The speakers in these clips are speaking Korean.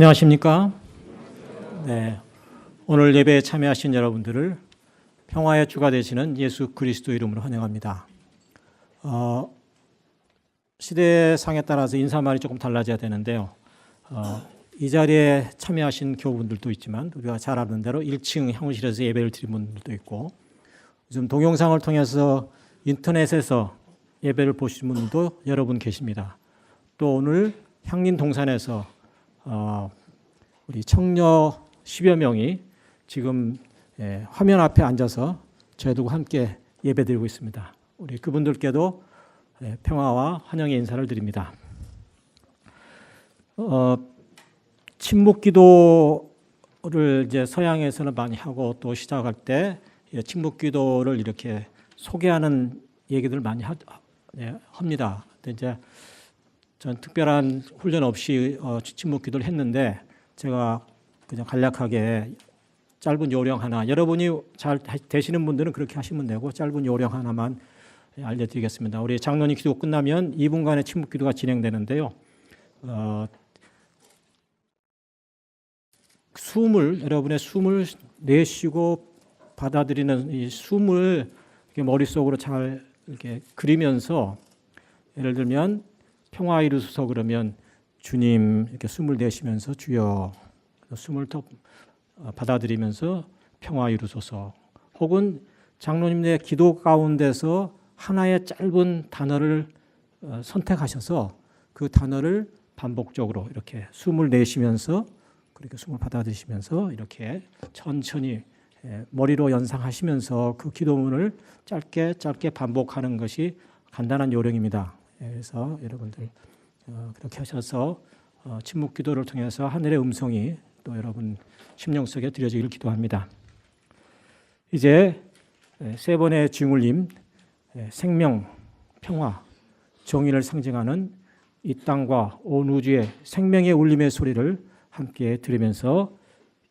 안녕하십니까? 네. 오늘 예배에 참여하신 여러분들을 평화의 주가 되시는 예수 그리스도 이름으로 환영합니다. 어, 시대상에 따라서 인사말이 조금 달라져야 되는데요. 어, 이 자리에 참여하신 교우분들도 있지만 우리가 잘 아는 대로 1층 향후실에서 예배를 드린 분들도 있고 요즘 동영상을 통해서 인터넷에서 예배를 보신 분도 여러분 계십니다. 또 오늘 향린 동산에서 어, 우리 청녀 10여 명이 지금 예, 화면 앞에 앉아서 저희들과 함께 예배드리고 있습니다. 우리 그분들께도 예, 평화와 환영의 인사를 드립니다. 어, 침묵 기도를 이제 서양에서는 많이 하고 또 시작할 때 예, 침묵 기도를 이렇게 소개하는 얘기들을 많이 하, 예, 합니다. 근데 이제 전 특별한 훈련 없이 어, 침묵 기도를 했는데 제가 그냥 간략하게 짧은 요령 하나 여러분이 잘 되시는 분들은 그렇게 하시면 되고 짧은 요령 하나만 알려드리겠습니다. 우리 장로님 기도 끝나면 2분간의 침묵 기도가 진행되는데요. 어, 숨을 여러분의 숨을 내쉬고 받아들이는 이 숨을 머릿속으로 잘 이렇게 그리면서 예를 들면 평화 이루소서 그러면 주님 이렇게 숨을 내쉬면서 주여 숨을 더 받아들이면서 평화 이루소서 혹은 장로님의 기도 가운데서 하나의 짧은 단어를 어, 선택하셔서 그 단어를 반복적으로 이렇게 숨을 내쉬면서 그렇게 숨을 받아들이시면서 이렇게 천천히 예, 머리로 연상하시면서 그 기도문을 짧게 짧게 반복하는 것이 간단한 요령입니다. 예, 그래서 여러분들 어, 그렇게 하셔서 어, 침묵 기도를 통해서 하늘의 음성이 또 여러분 심령 속에 들려지기를 기도합니다. 이제 예, 세 번의 주물림 생명, 평화, 정의를 상징하는 이 땅과 온 우주의 생명의 울림의 소리를 함께 들으면서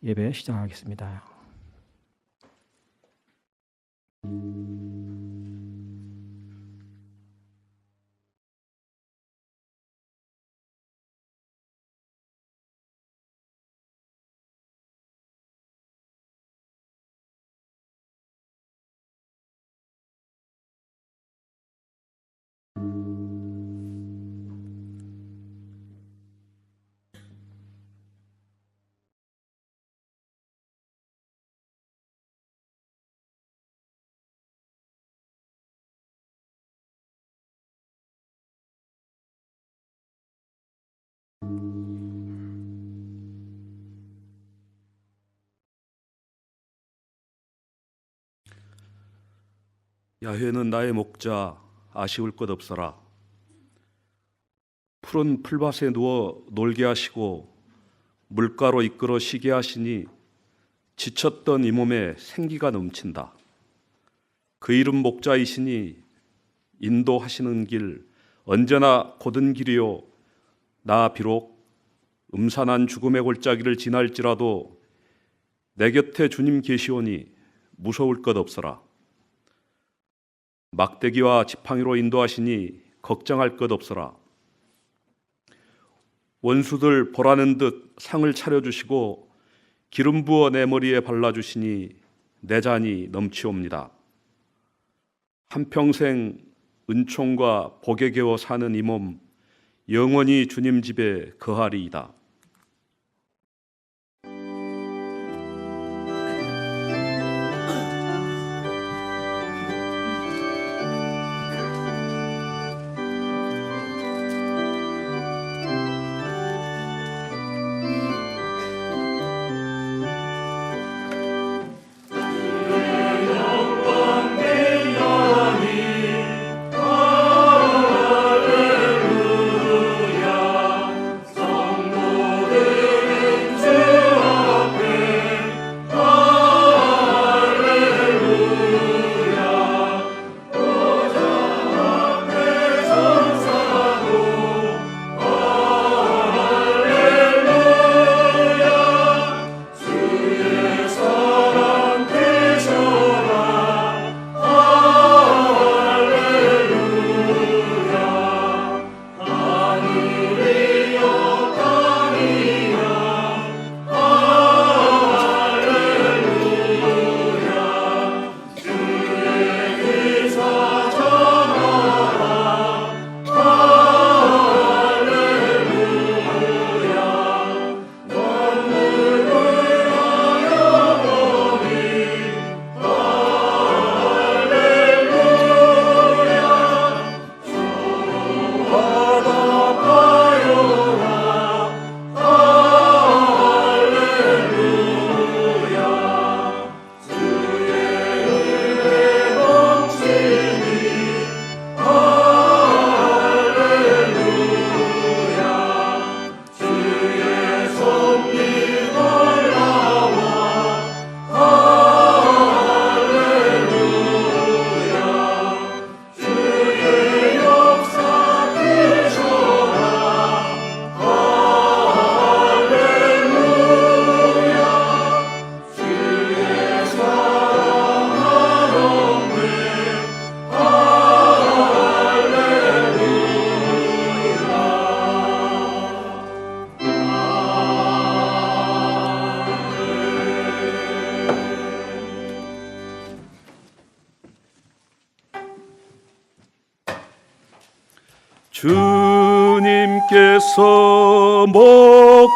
예배 시작하겠습니다. 야훼는 나의 목자 아쉬울 것 없어라. 푸른 풀밭에 누워 놀게 하시고 물가로 이끌어 쉬게 하시니 지쳤던 이 몸에 생기가 넘친다. 그 이름 목자이시니 인도하시는 길 언제나 곧은 길이요 나 비록 음산한 죽음의 골짜기를 지날지라도 내 곁에 주님 계시오니 무서울 것 없어라. 막대기와 지팡이로 인도하시니 걱정할 것 없어라. 원수들 보라는 듯 상을 차려주시고 기름 부어 내 머리에 발라주시니 내 잔이 넘치옵니다. 한평생 은총과 복에 겨워 사는 이 몸 영원히 주님 집에 거하리이다.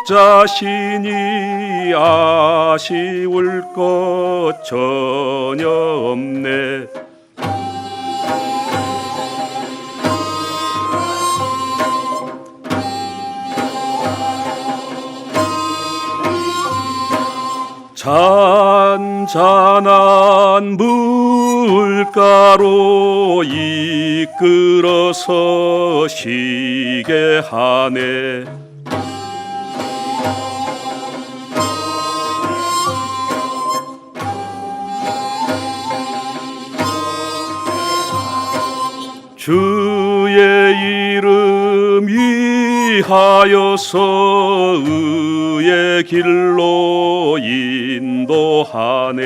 자시니 아쉬울 것 전혀 없네. 잔잔한 물가로 이끌어서 쉬게 하네 주의 이름 위하여서 의의 길로 인도하네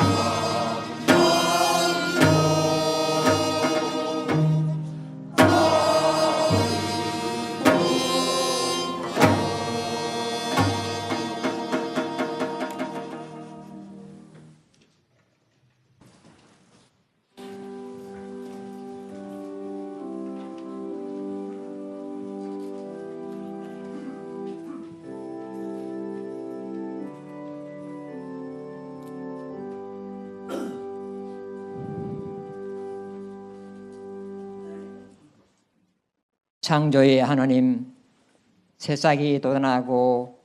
Oh. 창조의 하나님, 새싹이 돋아나고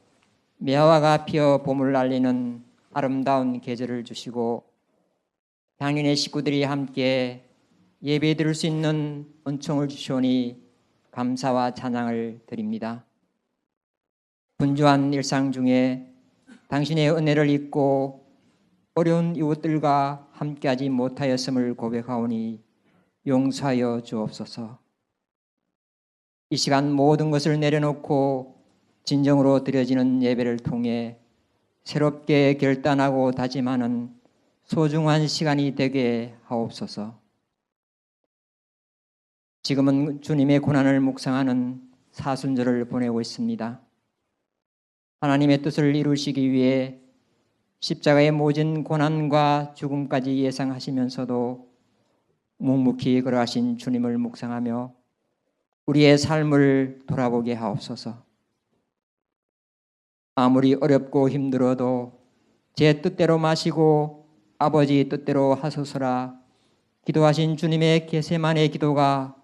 매화가 피어 봄을 날리는 아름다운 계절을 주시고 당인의 식구들이 함께 예배 드릴 수 있는 은총을 주시오니 감사와 찬양을 드립니다. 분주한 일상 중에 당신의 은혜를 잊고 어려운 이웃들과 함께하지 못하였음을 고백하오니 용서하여 주옵소서. 이 시간 모든 것을 내려놓고 진정으로 드려지는 예배를 통해 새롭게 결단하고 다짐하는 소중한 시간이 되게 하옵소서. 지금은 주님의 고난을 묵상하는 사순절을 보내고 있습니다. 하나님의 뜻을 이루시기 위해 십자가의 모진 고난과 죽음까지 예상하시면서도 묵묵히 걸어가신 주님을 묵상하며 우리의 삶을 돌아보게 하옵소서. 아무리 어렵고 힘들어도 제 뜻대로 마시고 아버지 뜻대로 하소서라 기도하신 주님의 계세만의 기도가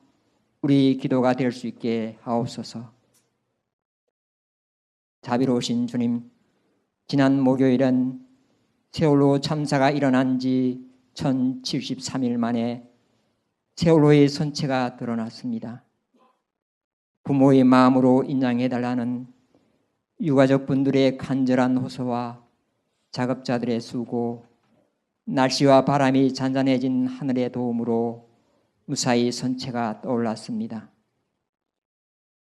우리 기도가 될 수 있게 하옵소서. 자비로우신 주님, 지난 목요일은 세월호 참사가 일어난 지 1073일 만에 세월호의 선체가 드러났습니다. 부모의 마음으로 인양해 달라는 유가족 분들의 간절한 호소와 작업자들의 수고, 날씨와 바람이 잔잔해진 하늘의 도움으로 무사히 선체가 떠올랐습니다.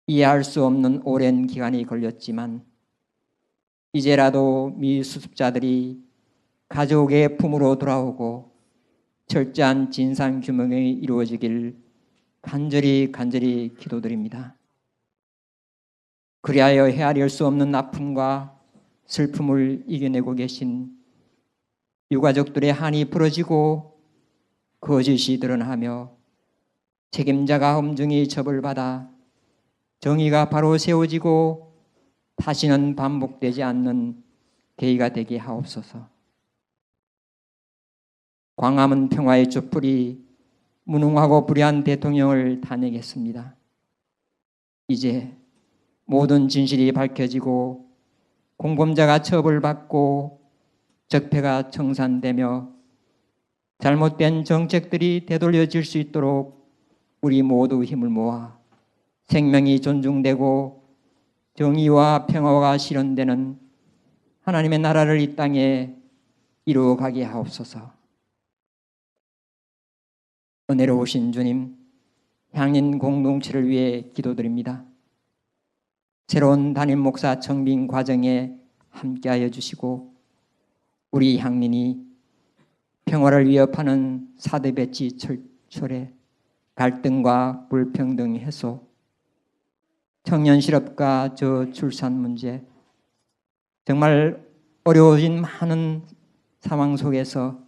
이해할 수 없는 오랜 기간이 걸렸지만 이제라도 미 수습자들이 가족의 품으로 돌아오고 철저한 진상 규명이 이루어지길 간절히 간절히 기도드립니다. 그리하여 헤아릴 수 없는 아픔과 슬픔을 이겨내고 계신 유가족들의 한이 부러지고 거짓이 드러나며 책임자가 엄중히 처벌 받아 정의가 바로 세워지고 다시는 반복되지 않는 계기가 되게 하옵소서. 광화문 평화의 촛불이 무능하고 불의한 대통령을 탄핵했습니다. 이제 모든 진실이 밝혀지고 공범자가 처벌받고 적폐가 청산되며 잘못된 정책들이 되돌려질 수 있도록 우리 모두 힘을 모아 생명이 존중되고 정의와 평화가 실현되는 하나님의 나라를 이 땅에 이루어가게 하옵소서. 은혜로우신 주님, 향인 공동체를 위해 기도드립니다. 새로운 담임 목사 청빙 과정에 함께하여 주시고 우리 향민이 평화를 위협하는 사대 배치 철철에 갈등과 불평등 해소, 청년 실업과 저출산 문제, 정말 어려워진 많은 상황 속에서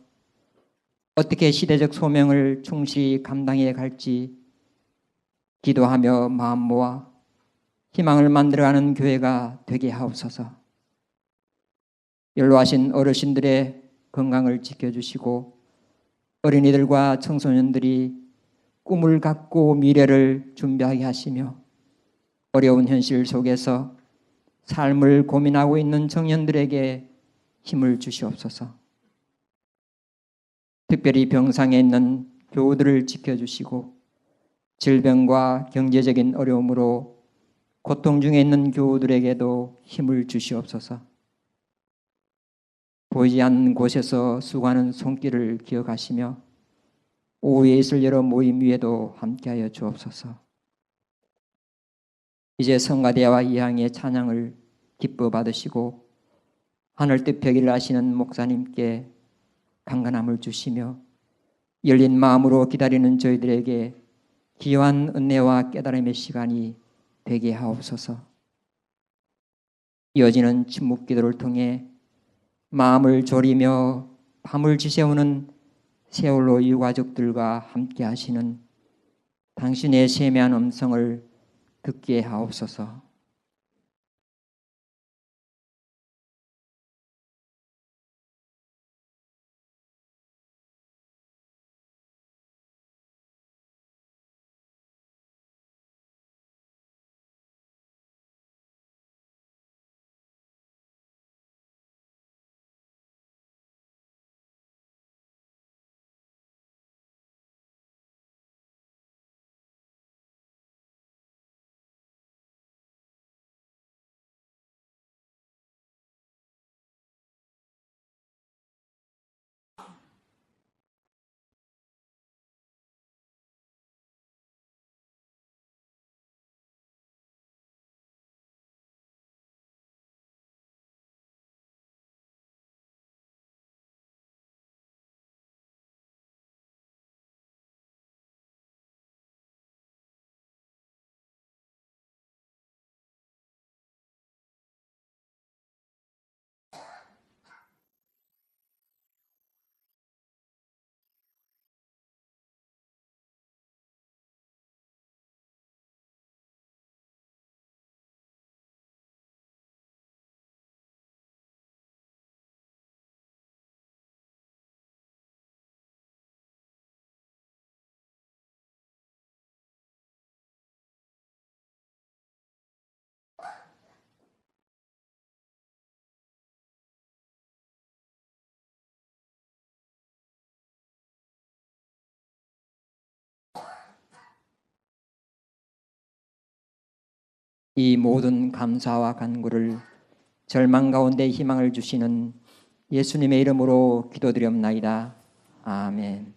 어떻게 시대적 소명을 충실히 감당해 갈지 기도하며 마음 모아 희망을 만들어가는 교회가 되게 하옵소서. 연로하신 어르신들의 건강을 지켜주시고 어린이들과 청소년들이 꿈을 갖고 미래를 준비하게 하시며 어려운 현실 속에서 삶을 고민하고 있는 청년들에게 힘을 주시옵소서. 특별히 병상에 있는 교우들을 지켜주시고 질병과 경제적인 어려움으로 고통 중에 있는 교우들에게도 힘을 주시옵소서. 보이지 않는 곳에서 수고하는 손길을 기억하시며 오후에 있을 여러 모임 위에도 함께하여 주옵소서. 이제 성가대와 이항의 찬양을 기뻐 받으시고 하늘 뜻 벽일 하시는 목사님께 강건함을 주시며 열린 마음으로 기다리는 저희들에게 기요한 은혜와 깨달음의 시간이 되게 하옵소서. 이어지는 침묵 기도를 통해 마음을 졸이며 밤을 지새우는 세월로 유가족들과 함께 하시는 당신의 세미한 음성을 듣게 하옵소서. 이 모든 감사와 간구를 절망 가운데 희망을 주시는 예수님의 이름으로 기도드렸나이다. 아멘.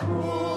오